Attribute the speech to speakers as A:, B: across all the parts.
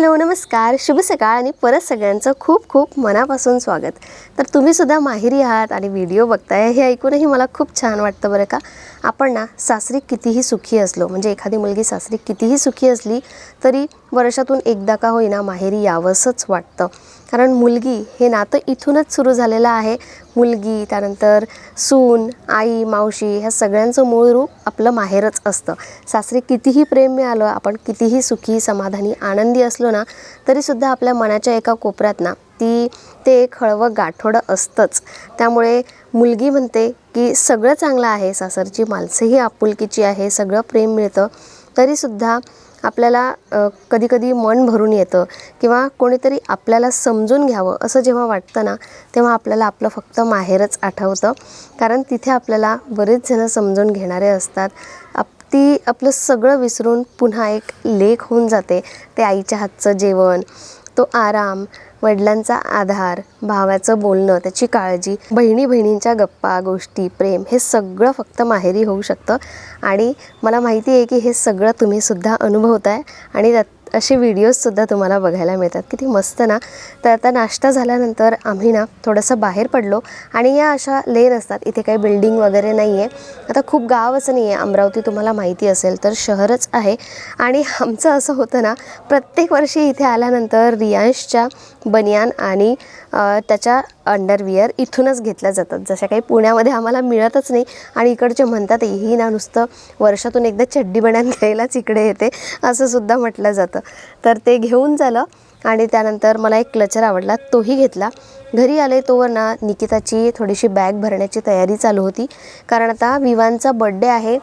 A: de hello नमस्कार शुभ सकाळ आणि परत सगळ्यांचं खूप खूप मनापासून स्वागत. तर तुम्ही सुद्धा माहिरी आहात आणि व्हिडिओ बघताय हे ऐकूनही मला खूप छान वाटतं बरं का. आपण ना सासरी कितीही सुखी असलो म्हणजे एखादी मुलगी सासरी कितीही सुखी असली तरी वर्षातून एकदा का होईना माहेरी यावंसंच वाटतं. कारण मुलगी हे नातं इथूनच सुरू झालेलं आहे. मुलगी त्यानंतर सून आई मावशी ह्या सगळ्यांचं मूळ रूप आपलं माहेरच असतं. सासरी कितीही प्रेम मिळालं आपण कितीही सुखी समाधानी आनंदी असलो ना तरीसुद्धा आपल्या मनाच्या एका कोपऱ्यात ना ती ते एक हळवं गाठोडं असतंच. त्यामुळे मुलगी म्हणते की सगळं चांगलं आहे सासरची माणसंही आपुलकीची आहे सगळं प्रेम मिळतं. तरीसुद्धा आपल्याला कधीकधी मन भरून येतं किंवा कोणीतरी आपल्याला समजून घ्यावं असं जेव्हा वाटतं ना तेव्हा आपल्याला आपलं फक्त माहेरच आठवतं. कारण तिथे आपल्याला बरेच जणं समजून घेणारे असतात. आप ती आपलं सगळं विसरून पुन्हा एक लेख होऊन जाते. ते आईच्या हातचं जेवण तो आराम वडिलांचा आधार भावाचं बोलणं त्याची काळजी बहिणी बहिणींच्या गप्पा गोष्टी प्रेम हे सगळं फक्त माहेरी होऊ शकतं. आणि मला माहिती आहे की हे सगळं तुम्हीसुद्धा अनुभवत अनुभवताय आणि त्यात असे व्हिडिओजसुद्धा तुम्हाला बघायला मिळतात. किती मस्त ना? तर आता नाश्ता झाल्यानंतर आम्ही ना थोडंसं बाहेर पडलो आणि या अशा लेन असतात. इथे काही बिल्डिंग वगैरे नाही आहे आता खूप गावच नाही आहे अमरावती तुम्हाला माहिती असेल तर शहरच आहे. आणि आमचं असं होतं ना प्रत्येक वर्षी इथे आल्यानंतर रियांशच्या बनियान आणि त्याच्या अंडरविअर इथूनच घेतल्या जातात. जशा काही पुण्यामध्ये आम्हाला मिळतच नाही आणि इकडचे म्हणतात ही ना नुसतं वर्षातून एकदा चड्डी बनान घ्यायलाच इकडे येते. असं सुद्धा म्हटलं जातं. तर ते घेऊन झालं आणि त्यानंतर मला एक क्लचर आवडला तोही घेतला. घरी आले तोवर ना निकिताची थोडीशी बॅग भरण्याची तयारी चालू होती. कारण आता विवांचा बड्डे आहे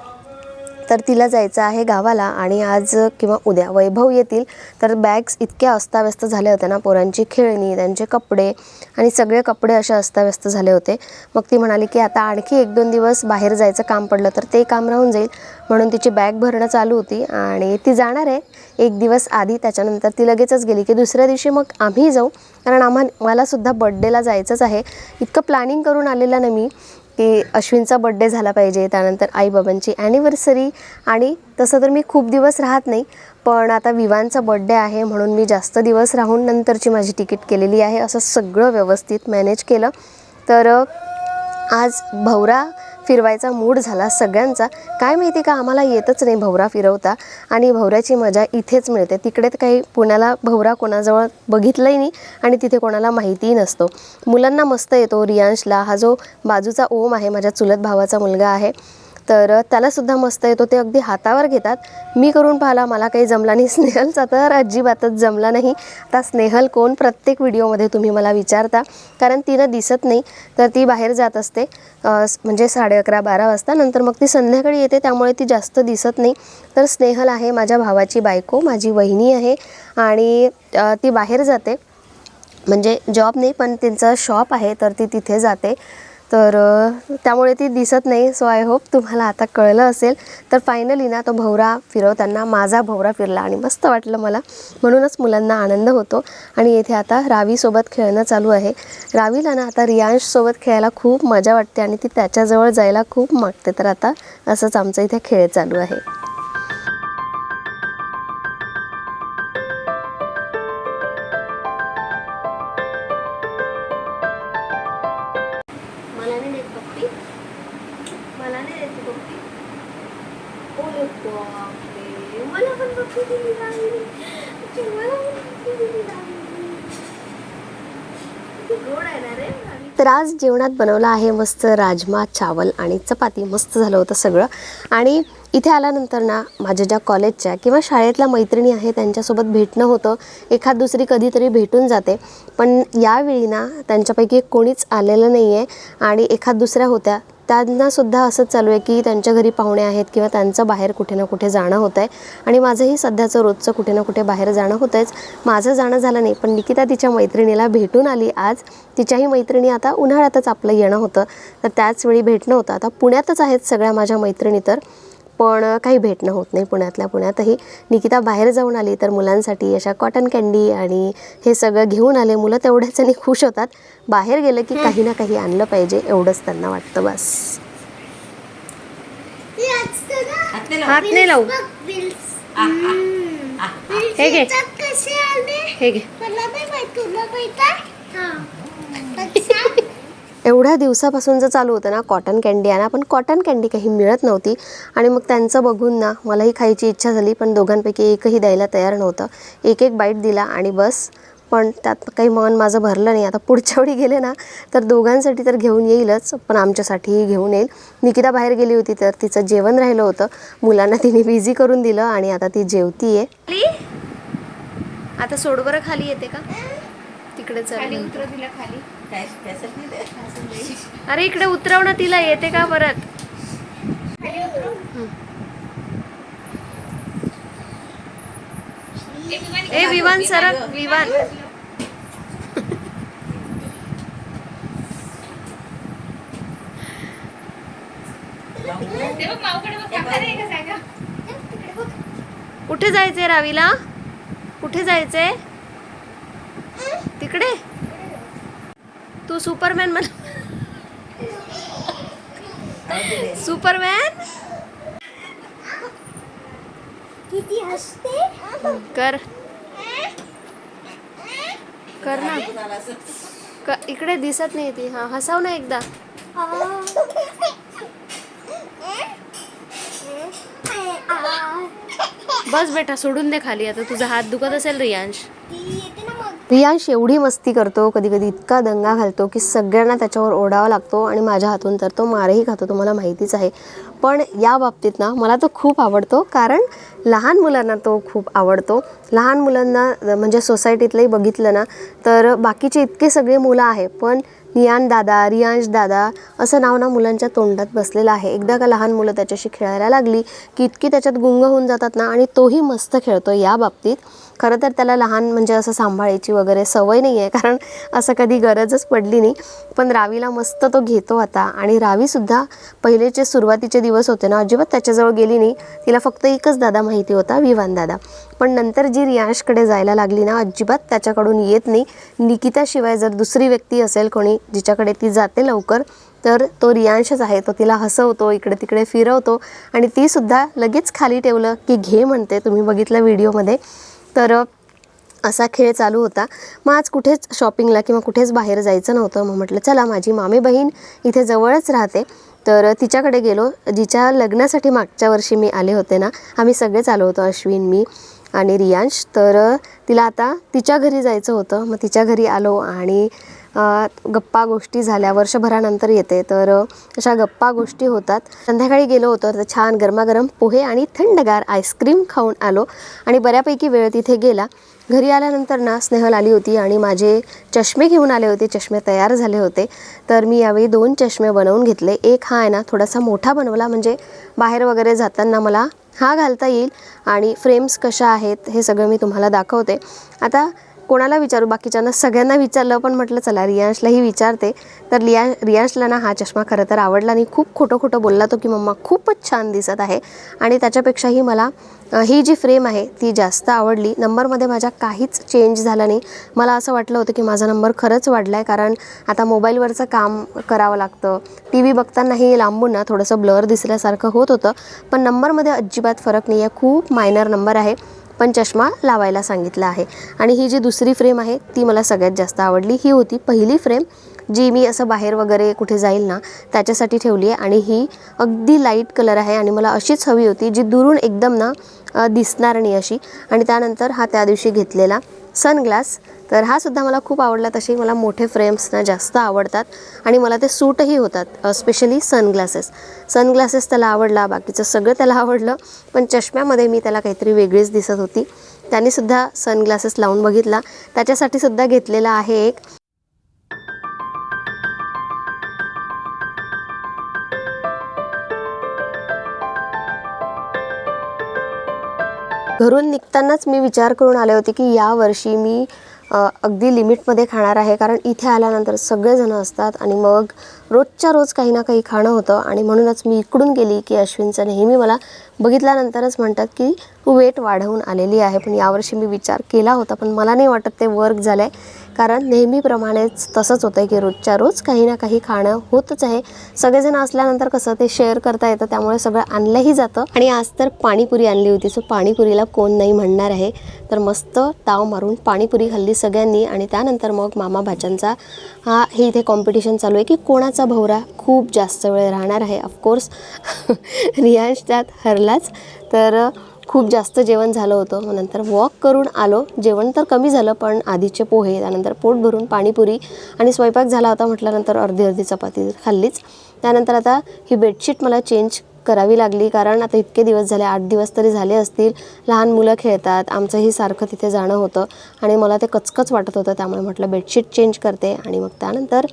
A: तर तिला जायचं आहे गावाला आणि आज किंवा उद्या वैभव येतील. तर बॅग्स इतक्या अस्ताव्यस्त झाल्या होत्या ना पोरांची. खेळणी त्यांचे कपडे आणि सगळे कपडे असे अस्ताव्यस्त झाले होते. मग ती म्हणाली की आता आणखी एक दोन दिवस बाहेर जायचं काम पडलं तर ते काम राहून जाईल. म्हणून तिची बॅग भरणं चालू होती आणि ती जाणार आहे. एक दिवस आधी त्याच्यानंतर ती लगेचच गेली की दुसऱ्या दिवशी मग आम्ही जाऊ. कारण आम्हा मलासुद्धा बड्डेला जायचंच आहे. इतकं प्लॅनिंग करून आलेलं ना मी. की अश्विनचा बड्डे झाला पाहिजे त्यानंतर आईबाबांची ॲनिव्हर्सरी आणि तसं तर मी खूप दिवस राहत नाही पण आता विवांचा बड्डे आहे म्हणून मी जास्त दिवस राहून नंतरची माझी तिकीट केलेली आहे असं सगळं व्यवस्थित मॅनेज केलं. तर आज भवरा फिरवायचा मूड झाला सगळ्यांचा. काय माहिती का आम्हाला येतच नाही भवरा फिरवता. आणि भवऱ्याची मजा इथेच मिळते. तिकडे तर काही पुण्याला भवरा कोणाजवळ बघितलंही नाही आणि तिथे कोणाला माहितीही नसतो. मुलांना मस्त येतो रियांशला. हा जो बाजूचा ओम आहे माझ्या चुलत भावाचा मुलगा आहे. तर त्यालासुद्धा मस्त येतो. ते अगदी हातावर घेतात. मी करून पाहिला मला काही जमला नाही स्नेहलचा तर अजिबातच जमला नाही. आता स्नेहल कोण? प्रत्येक व्हिडिओमध्ये तुम्ही मला विचारता. कारण तिनं दिसत नाही. तर ती बाहेर जात असते. म्हणजे साडे अकरा बारा वाजता. नंतर मग ती संध्याकाळी येते. त्यामुळे ती जास्त दिसत नाही. तर स्नेहल आहे माझ्या भावाची बायको. माझी वहिनी आहे. आणि ती बाहेर जाते. म्हणजे जॉब नाही पण त्यांचं शॉप आहे. तर ती तिथे जाते. तर त्यामुळे ती दिसत नाही. सो आय होप तुम्हाला आता कळलं असेल. तर फायनली ना तो भवरा फिरवताना माझा भवरा फिरला आणि मस्त वाटलं मला. म्हणूनच मुलांना आनंद होतो. आणि येथे आता रावीसोबत खेळणं चालू आहे. रावीला ना आता रियांशसोबत खेळायला खूप मजा वाटते आणि ती त्याच्याजवळ जायला खूप मागते. तर आता असंच आमचं इथे खेळ चालू आहे. मला पण पप्पी दिली नाही. मला पण पप्पी दिली नाही. गोड आहे ना रे? तर आज जेवणात बनवलं आहे मस्त राजमा चावल आणि चपाती. मस्त झालं होतं सगळं. आणि इथे आल्यानंतर ना माझ्या ज्या कॉलेजच्या किंवा शाळेतल्या मैत्रिणी आहे त्यांच्यासोबत भेटणं होतं. एखाद दुसरी कधीतरी भेटून जाते. पण यावेळी ना त्यांच्यापैकी कोणीच आलेलं नाही आहे आणि एखाद दुसऱ्या होत्या त्यांनासुद्धा असंच चालू आहे की त्यांच्या घरी पाहुणे आहेत किंवा त्यांचं बाहेर कुठे ना कुठे जाणं होतं आहे. आणि माझंही सध्याचं रोजचं कुठे ना कुठे बाहेर जाणं होतं आहेच. माझं जाणं झालं नाही पण निकिता तिच्या मैत्रिणीला भेटून आली आज. तिच्याही मैत्रिणी आता उन्हाळ्यातच आपलं येणं होतं. तर त्याच वेळी भेटणं होतं. आता पुण्यातच आहेत सगळ्या माझ्या मैत्रिणी तर. पण काही भेटणं होत नाही पुण्यातल्या पुण्यातही. निकिता बाहेर जाऊन आली तर मुलांसाठी अशा कॉटन कॅन्डी आणि हे सगळं घेऊन आले मुलं तेवढ्याच्याने खुश होतात. बाहेर गेलं की काही ना काही आणलं पाहिजे एवढंच त्यांना वाटतं बस.
B: हात नाही
A: लावू. हे घे. हे घे
B: मला नाही माहीत तुला माहीत आहे अच्छा
A: एवढ्या दिवसापासून जर चालू होतं ना कॉटन कॅन्डी आणा पण कॉटन कॅन्डी काही मिळत नव्हती. आणि मग त्यांचं बघून ना मलाही खायची इच्छा झाली पण दोघांपैकी एकही द्यायला तयार नव्हतं. एक एक बाईट दिला आणि बस. पण त्यात काही मन माझं भरलं नाही. आता पुढच्या वेळी गेले ना तर दोघांसाठी तर घेऊन येईलच पण आमच्यासाठीही घेऊन येईल. निकिता बाहेर गेली होती तर तिचं जेवण राहिलं होतं. मुलांना तिने बिझी करून दिलं आणि आता ती जेवतीये. आता सोड बरं खाली येते का? तिकडे
C: खाली उतर दिला खाली.
A: अरे इकडे उतरव ना तिला येते का परत? ए विवान सरक विवान कुठे जायचंय रावीला? कुठे जायचंय? तिकडे? तू सुपरमॅन म्हण सुपरमॅन
B: किती हसते
A: कर कर ना क- इकडे दिसत नाही ती हा हसाव ना एकदा बस बेटा सोडून दे खाली आता तुझा हात दुखत असेल रियांश
B: येते ना
A: रियांश एवढी मस्ती करतो कधी कधी इतका दंगा घालतो की सगळ्यांना त्याच्यावर ओढावा लागतो आणि माझ्या हातून तर तो मारही खातो तुम्हाला माहितीच आहे. पण या बाबतीत ना मला तो खूप आवडतो कारण लहान मुलांना तो खूप आवडतो. लहान मुलांना म्हणजे सोसायटीतलंही बघितलं ना तर बाकीचे इतके सगळे मुलं आहे पण नियान दादा रियांश दादा असं नाव ना मुलांच्या तोंडात बसलेलं आहे. एकदा का लहान मुलं त्याच्याशी खेळायला लागली की इतकी त्याच्यात गुंग होऊन जातात ना आणि तोही मस्त खेळतो या बाबतीत. खरं तर त्याला लहान म्हणजे असं सांभाळायची वगैरे सवय नाही आहे कारण असं कधी गरजच पडली नाही. पण रावीला मस्त तो घेतो आता. आणि रावीसुद्धा पहिलेचे सुरुवातीचे दिवस होते ना अजिबात त्याच्याजवळ गेली नाही. तिला फक्त एकच दादा माहिती होता विवान दादा. पण नंतर जी रियांशकडे जायला लागली ना अजिबात त्याच्याकडून येत नाही. निकिताशिवाय जर दुसरी व्यक्ती असेल कोणी जिच्याकडे ती जाते लवकर तर तो रियांशच आहे. तो तिला हसवतो इकडे तिकडे फिरवतो. आणि तीसुद्धा लगेच खाली ठेवलं की घे म्हणते. तुम्ही बघितलं व्हिडिओमध्ये. तर असा खेळ चालू होता. मग आज कुठेच शॉपिंगला किंवा कुठेच बाहेर जायचं नव्हतं. मग म्हटलं चला माझी मामी बहीण इथे जवळच राहते. तर तिच्याकडे गेलो. जिच्या लग्नासाठी मागच्या वर्षी मी आले होते ना आम्ही सगळेच आलो होतो अश्विन मी आणि रियांश. तर तिला आता तिच्या घरी जायचं होतं. मग तिच्या घरी आलो आणि गप्पा गोष्टी झाल्या. वर्षभरानंतर येते. तर अशा गप्पा गोष्टी होतात. संध्याकाळी गेलो होतो तर छान गरमागरम पोहे आणि थंडगार आईस्क्रीम खाऊन आलो आणि बऱ्यापैकी वेळ तिथे गेला. घरी आल्यानंतर ना स्नेहल आली होती आणि माझे चष्मे घेऊन आले होते. चष्मे तयार झाले होते. तर मी यावेळी दोन चष्मे बनवून घेतले. एक हा आहे ना थोडासा मोठा बनवला. म्हणजे बाहेर वगैरे जाताना मला हा घालता येईल आणि फ्रेम्स कशा आहेत हे सगळं मी तुम्हाला दाखवते. आता कोणाला विचारू? बाकीच्यांना सगळ्यांना विचारलं पण म्हटलं चला रियांशलाही विचारते. तर लिया रियांशला ना हा चष्मा खरं तर आवडला आणि खूप खोटं खोटं बोलला तो की मम्मा खूपच छान दिसत आहे. आणि त्याच्यापेक्षाही मला ही जी फ्रेम आहे ती जास्त आवडली. नंबरमध्ये माझ्या काहीच चेंज झाला नाही. मला असं वाटलं होतं की माझा नंबर खरंच वाढला आहे कारण आता मोबाईलवरचं काम करावं लागतं. टी व्ही बघतानाही लांबून ना थोडंसं ब्लर दिसल्यासारखं होत होतं. पण नंबरमध्ये अजिबात फरक नाही आहे. खूप मायनर नंबर आहे. पण चष्मा लावायला सांगितला आहे. आणि ही जी दुसरी फ्रेम आहे ती मला सगळ्यात जास्त आवडली. ही होती पहिली फ्रेम जी मी असं बाहेर वगैरे कुठे जाईल ना त्याच्यासाठी ठेवली आहे. आणि ही अगदी लाइट कलर आहे आणि मला अशीच हवी होती जी दुरून एकदम ना दिसणार नाही अशी. आणि त्यानंतर हा त्या दिवशी घेतलेला सनग्लास. तर हा सुद्धा मला खूप आवडला. तसे मला मोठे फ्रेम्स ना जास्त आवडतात. आणि मला ते सूटही होतात स्पेशली सनग्लासेस सनग्लासेस त्याला आवडला बाकीचं सगळं त्याला आवडलं. पण चष्म्यामध्ये मी त्याला काहीतरी वेगळीच दिसत होती. त्यांनीसुद्धा सनग्लासेस लावून बघितला. त्याच्यासाठी सुद्धा घेतलेला आहे एक घरून निघतानाच मी विचार करून आले होते की या वर्षी मी अगदी लिमिटमध्ये खाणार आहे. कारण इथे आल्यानंतर सगळेजण असतात आणि मग रोजच्या रोज काही ना काही खाणं होतं. आणि म्हणूनच मी इकडून गेली की अश्विनचं नेहमी मला बघितल्यानंतरच म्हणतात की वेट वाढवून आलेली आहे. पण यावर्षी मी विचार केला होता पण मला नाही वाटत ते वर्क झालं आहे कारण नेहमीप्रमाणेच तसंच होतं की रोजच्या रोज काही ना काही खाणं होतच आहे. सगळेजण असल्यानंतर कसं ते शेअर करता येतं त्यामुळे सगळं आणलंही जातं. आणि आज तर पाणीपुरी आणली होती सो पाणीपुरीला कोण नाही म्हणणार आहे. तर मस्त ताव मारून पाणीपुरी खाल्ली सगळ्यांनी आणि त्यानंतर मग मामा भाच्यांचा हा हे इथे कॉम्पिटिशन चालू आहे की कोणाचा भवरा खूप जास्त वेळ राहणार आहे. ऑफकोर्स रियाज त्यात हरलाच. तर खूप जास्त जेवण झालं होतं. मग नंतर वॉक करून आलो. जेवण तर कमी झालं पण आधीचे पोहे त्यानंतर पोट भरून पाणीपुरी आणि स्वयंपाक झाला होता म्हटल्यानंतर अर्धी अर्धी चपाती खाल्लीच. त्यानंतर आता ही बेडशीट मला चेंज करावी लागली कारण आता इतके दिवस झाले आठ दिवस तरी झाले असतील. लहान मुलं खेळतात आमचंही सारखं तिथे जाणं होतं आणि मला ते कचकच वाटत होतं त्यामुळे म्हटलं बेडशीट चेंज करते आणि मग त्यानंतर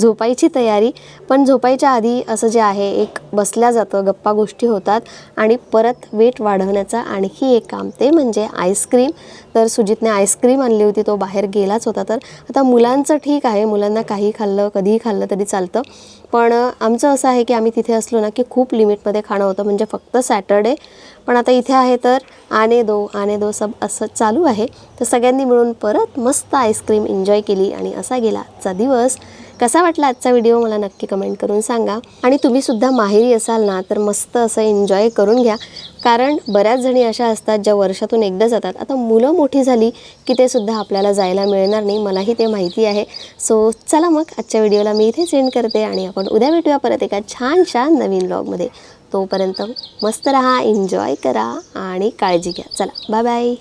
A: झोपायची तयारी. पण झोपायच्या आधी असं जे आहे एक बसल्या जातं गप्पा गोष्टी होतात आणि परत वेट वाढवण्याचं आणखी एक काम ते म्हणजे आईस्क्रीम तर सुजितने आईस्क्रीम आणली होती तो बाहेर गेलाच होता. तर आता मुलांचं ठीक आहे. मुलांना काही खाल्लं कधीही खाल्लं तरी चालतं. पण आमचं असं आहे की आम्ही तिथे असलो ना की खूप लिमिटमध्ये खाणं होतं म्हणजे फक्त सॅटर्डे. पण आता इथे आहे तर आने दो आने दो सब असं चालू आहे. तर सगळ्यांनी मिळून परत मस्त आईस्क्रीम एन्जॉय केली आणि असा गेला आजचा दिवस. कसा वाटला आजचा व्हिडिओ मला नक्की कमेंट करून सांगा. आणि तुम्हीसुद्धा माहेरी असाल ना तर मस्त असं एन्जॉय करून घ्या. कारण बऱ्याच जणी अशा असतात ज्या वर्षातून एकदा जातात. आता मुलं मोठी झाली की ते सुद्धा आपल्याला जायला मिळणार नाही मलाही ते माहिती आहे. सो चला मग आजच्या व्हिडिओला मी इथे सेंड करते आणि आपण उद्या भेटूया परत एका छान छान नवीन ब्लॉगमध्ये तोपर्यंत मस्त राहा एन्जॉय करा आणि काळजी घ्या. चला बाय बाय